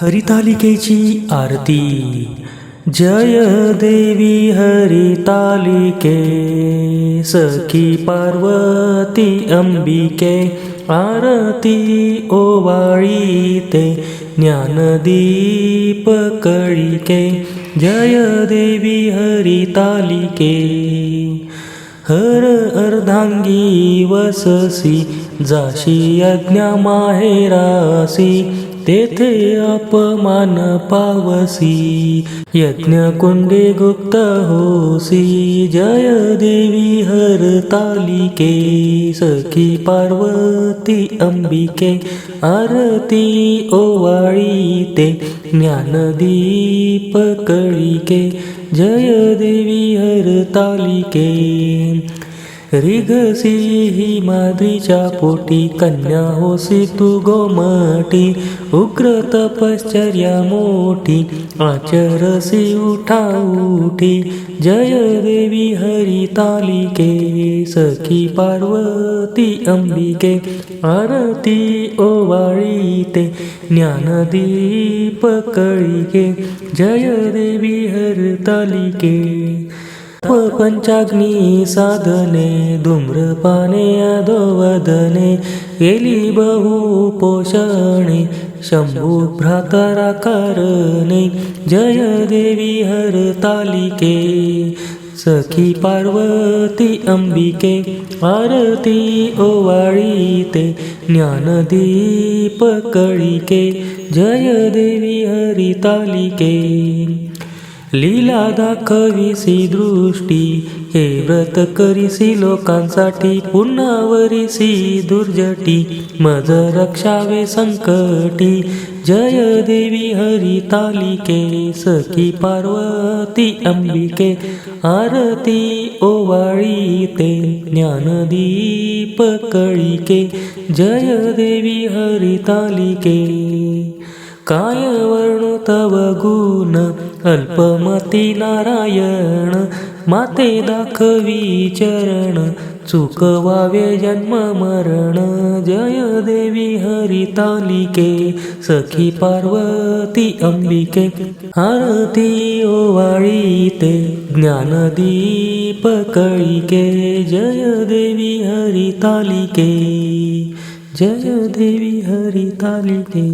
हरितालिकेची आरती. जय देवी हरितालिके सखी पार्वती अंबिके आरती ओवाळी ते ज्ञानदीप कळिके जय देवी हरितालिके. हर अर्धांगी वससी जाशी यज्ञा माहेरासी तेथे अपमान पावसी यज्ञ कुंडे गुप्त होसी जय देवी हर तालिके सखी पार्वती अंबिके आरती ओवाळी ते ज्ञानदीप कळिके जय देवी हर तालिके रिगसी ही माद्रीच्या पोटी कन्या होसी तू गोमटी. उग्र तपश्चर्या मोठी आचरसी उठा उठी. जय देवी हरी तालिके सखी पार्वती अंबिके. आरती ओवाळी ते ज्ञानदीप कळिके. जय देवी हर तालिके. पंचाग्नी साधने धूम्रपाने अधोवदने गेली बहु पोषणे शंभू भ्रातरा करणे जय देवी हर तालिके सखी पार्वती अंबिके आरती ओवाळी ते ज्ञानदीप कळिके जय देवी हरितालिके लीला दाखविसी दृष्टी हे व्रत करीसी लोकांसाठी पुन्हा वरीसी दुर्जटी मज रक्षावे संकटी. जय देवी हरी तालिके सखी पार्वती अंबिके आरती ओवाळी ते ज्ञानदीप कळिके. जय देवी हरी तालिके. काय वर्णु तव गुण अल्पमती नारायण माते दाखवी चरण चुकवावे जन्म मरण जय देवी हरितालिके सखी पार्वती अंबिके आरती ओवाळी ते ज्ञानदीप कळिके जय देवी हरितालिके जय देवी हरितालिके।